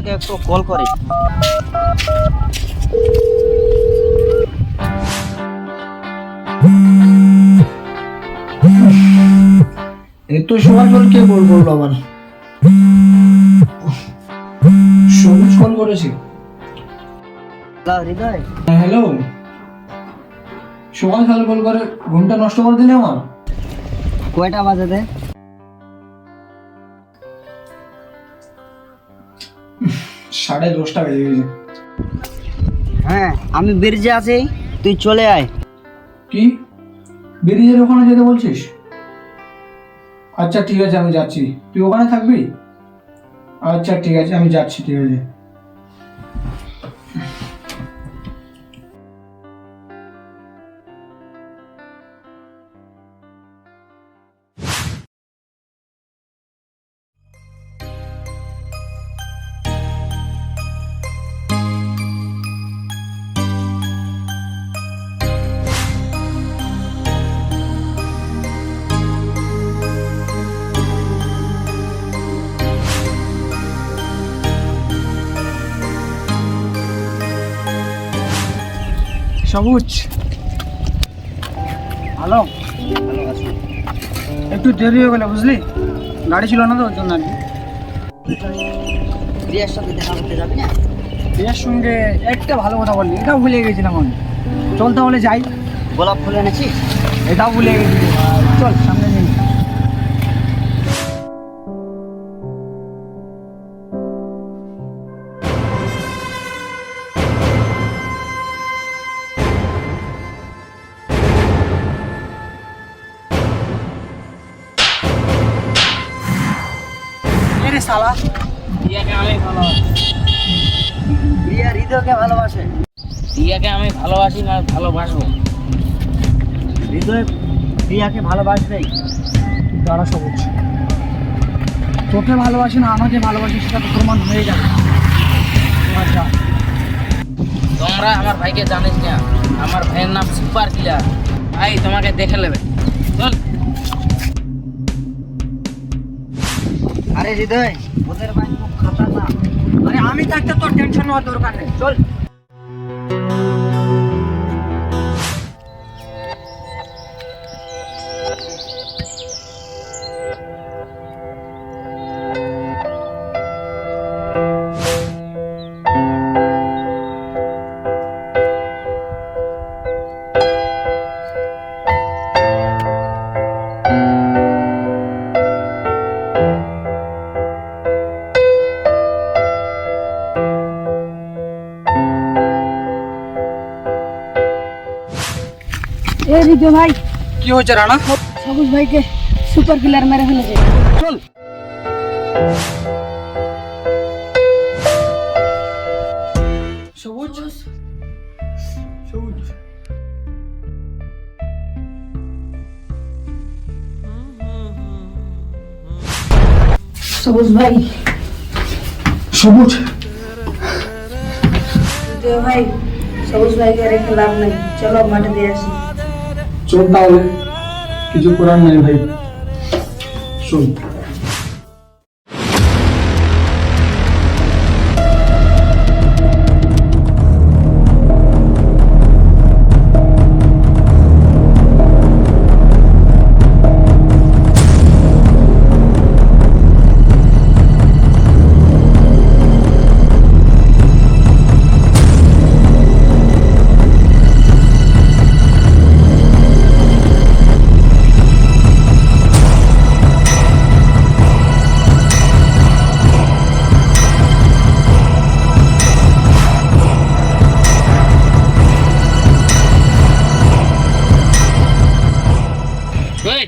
হৃদয়কে একটু কল করে। এই তো সময় কে কল করল আবার সবুজ কল করেছে। হ্যালো, হৃদয়। হ্যালো। সকাল সকাল কল করে। ঘুমটা নষ্ট করে দিলে আমার? কয়টা বাজে দে সাড়ে দশটা বেজে গেছে। হ্যাঁ আমি ব্রিজে আছি তুই চলে আয়। কি? ব্রিজের ওখানে যেতে বলছিস? আচ্ছা ঠিক আছে আমি যাচ্ছি। তুই ওখানে থাকবি? আচ্ছা ঠিক আছে আমি যাচ্ছি ঠিক আছে। সবুজ। হ্যালো একটু দেরি হয়ে গেল বুঝলি? গাড়ি ছিল না তো ওর জন্য আর কি। প্রিয়ার সাথে দেখা করতে যাবি না? এর সঙ্গে একটা ভালো কথা বললি এটাও ভুলে গেছিলাম আমি। চল তাহলে যাই। গোলাপ ফুল এনেছি এটাও ভুলে গেছি। চল। শালা টিয়াকে আমি ভালোবাসি। প্রিয়া হৃদয়কে ভালোবাসে। টিয়াকে আমি ভালোবাসি না ভালোবাসবো। হৃদয় প্রিয়াকে ভালোবাসবেই দাঁড়া সবুজ তোকে ভালোবাসি না আমাকে ভালোবাসি সেটা তো প্রমাণ হয়ে যাবে। এবার তোমরা আমার ভাইকে জানিস না আমার ভাইয়ের নাম সুপার কিলার। ভাই তোমাকে দেখে নেবে। চল। আরে হৃদয়, ওদের ভাই খুব খাতারনাক আরে আমি থাকতে তোর টেনশন হওয়ার দরকার নেই, চল। এ হৃদয় ভাই কি হয়েছে রানা সবুজ ভাইকে সুপার কিলার মেরে ফেলেছে চল সবুজ সবুজ সবুজ ভাই সবুজ হৃদয় ভাই সবুজ ভাইকে রেখে লাভ নেই চলো মাঠে দিয়ে আসি চল তাহলে কিছু করার নাই ভাই শোন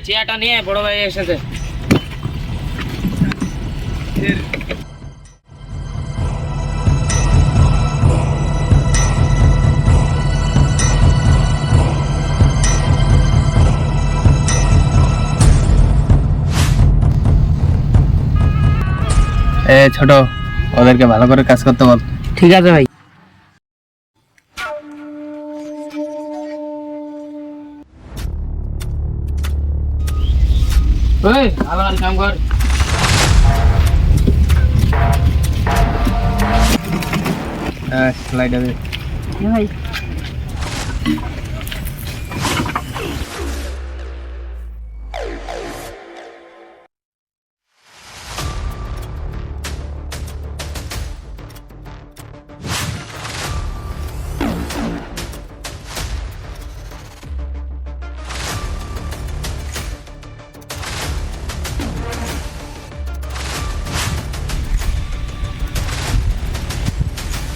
চেয়ারটা নিয়ে বড় ভাই এসেছে। এ ছোট ওদেরকে ভালো করে কাজ করতে বল। ঠিক আছে ভাই। ઓય આવા કામ કર સ્લાઇડ હવે ભાઈ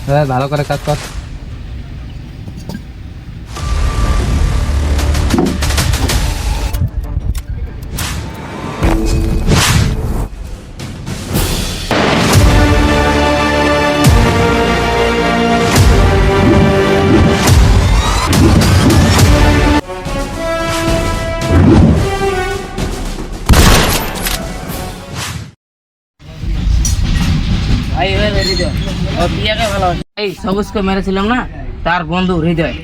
হ্যাঁ ভালো করে কাজ কর। প্রিয়াকে ভালোবাসে এই সবুজকে মেরেছিলাম না? তার বন্ধু হৃদয়।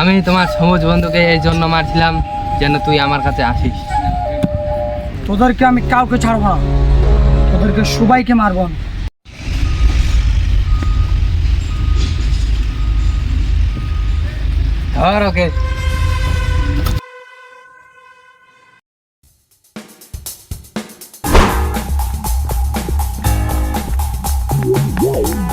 আমি তোমার সবুজ বন্ধুকে এই জন্য মারছিলাম যেন তুই আমার কাছে আসিস। তোদেরকে আমি কাউকে ছাড়বো না। তোদেরকে সবাইকে মারবো। ধর ওকে। তুই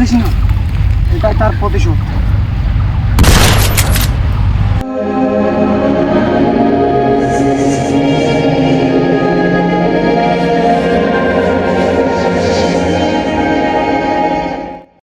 না এটাই তার প্রতিশোধ।